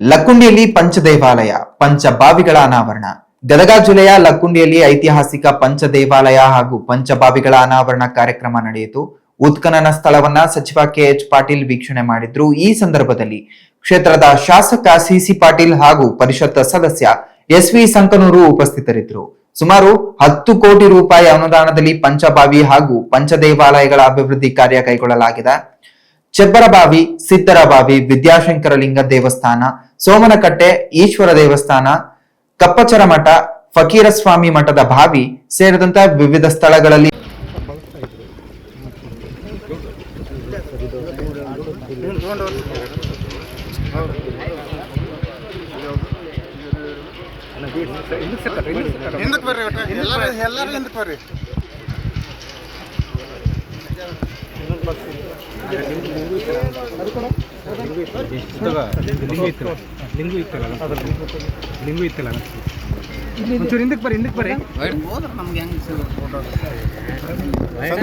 ಲಕ್ಕುಂಡಿಯಲ್ಲಿ ಪಂಚದೇವಾಲಯ ಪಂಚಬಾವಿಗಳ ಅನಾವರಣ. ಗದಗ ಜಿಲ್ಲೆಯ ಲಕ್ಕುಂಡಿಯಲ್ಲಿ ಐತಿಹಾಸಿಕ ಪಂಚದೇವಾಲಯ ಹಾಗೂ ಪಂಚಬಾವಿಗಳ ಅನಾವರಣ ಕಾರ್ಯಕ್ರಮ ನಡೆಯಿತು. ಉತ್ಖನನ ಸ್ಥಳವನ್ನ ಸಚಿವ ಕೆಎಚ್ ಪಾಟೀಲ್ ವೀಕ್ಷಣೆ ಮಾಡಿದ್ರು. ಈ ಸಂದರ್ಭದಲ್ಲಿ ಕ್ಷೇತ್ರದ ಶಾಸಕ ಸಿಸಿ ಪಾಟೀಲ್ ಹಾಗೂ ಪರಿಷತ್ ಸದಸ್ಯ ಎಸ್ ವಿ ಸಂಕನೂರು ಉಪಸ್ಥಿತರಿದ್ದರು. ಸುಮಾರು ಹತ್ತು ಕೋಟಿ ರೂಪಾಯಿ ಅನುದಾನದಲ್ಲಿ ಪಂಚಬಾವಿ ಹಾಗೂ ಪಂಚದೇವಾಲಯಗಳ ಅಭಿವೃದ್ಧಿ ಕಾರ್ಯ ಕೈಗೊಳ್ಳಲಾಗಿದೆ. ಚೆಬ್ಬರಬಾವಿ, ಸಿದ್ದರಬಾವಿ, ವಿದ್ಯಾಶಂಕರಲಿಂಗ ದೇವಸ್ಥಾನ ಸೋಮನಕಟ್ಟೆ ಈಶ್ವರ ದೇವಸ್ಥಾನ ಕಪ್ಪಚರ ಮಠ ಫಕೀರಸ್ವಾಮಿ ಮಠದ ಬಾವಿ ಸೇರಿದಂತಹ ವಿವಿಧ ಸ್ಥಳಗಳಲ್ಲಿ ಬರ್ರಿ ಒಟ್ಟು ಎಲ್ಲರೂ ಎಲ್ಲರೂ ಹಿಂದಕ್ಕೆ ಬರ್ರಿ ಲಿಂಗು ಇತ್ತಲ್ಲ? ಲಿಂಗು ಇತ್ತಲ್ಲ ಲಿಂಗು ಇತ್ತಲ್ಲ ಒಂಚೂರು ಹಿಂದಕ್ಕೆ ಬರ್ರಿ ಹಿಂದಕ್ಕೆ ಬರ್ರಿ